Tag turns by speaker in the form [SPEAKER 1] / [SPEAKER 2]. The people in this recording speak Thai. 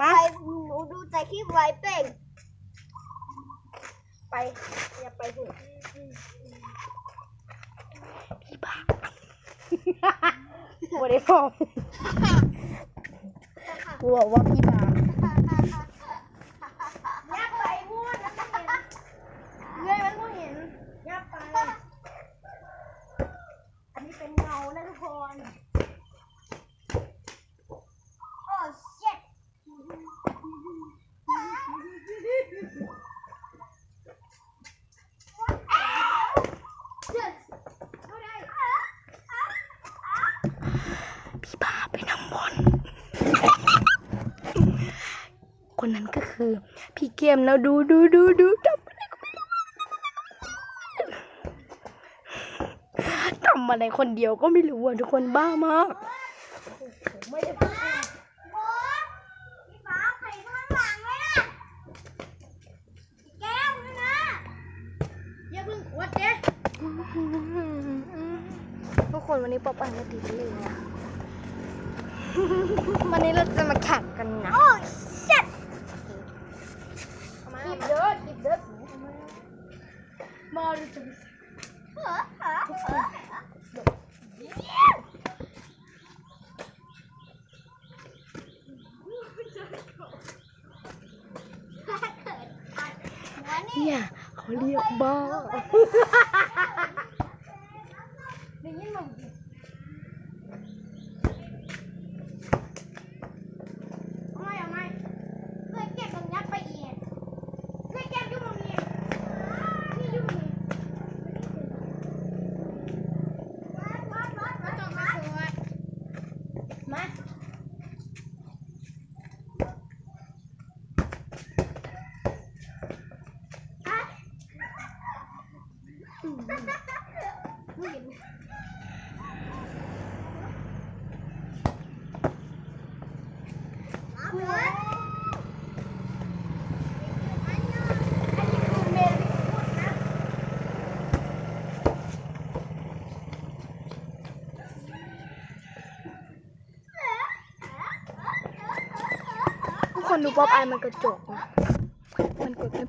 [SPEAKER 1] มา
[SPEAKER 2] ไปหนูดูแต่คลิปไว้เป่ง
[SPEAKER 1] ไปอย่าไปถึงพี่บ้าโมได้พอกกลัวว่าพี่บ้า
[SPEAKER 2] ยักไปพูดแล้วก็เห็น
[SPEAKER 1] เงยมันก็เห็นยับไป อันนี้เป็นเงานะทุกคน
[SPEAKER 2] โอ้เช็ด
[SPEAKER 1] พี่บ้าไปนั่งบน คนนั้นก็คือ พี่เกมนะดูดูดูดูทำอะไรก็ไม่รู้ทำอะไรคนเดียวก็ไม่รู้อะทุกคนบ้ามากไม่ได้พูด
[SPEAKER 2] โอ้พี่ฟ้าใครข้าหลังเลยนะแก้วนะ
[SPEAKER 1] อย่าเพิ่งวัดเด้ทุกคนวันนี้ป๊อปอันมาติดเลยอะวันนี้เราจะมาแข่งกันนะ
[SPEAKER 2] โอ้เช็ด
[SPEAKER 1] คลิปเด้อคลิปเด้อมาดูจะ
[SPEAKER 2] เออเออเออ
[SPEAKER 1] เนี่ยเขาเรียกบ้า
[SPEAKER 2] ได้ยินมั้งเอาไม่เอาไม่เคยเก็บตรงยัดไปเอียดเคยเก็บอยู่ตรงนี้นี่อยู่ตรงนี้วัดวัดวัดวัดวัดวัด
[SPEAKER 1] มา ทุกคนดูป๊อปอายมันกระจกนะมันกดไม่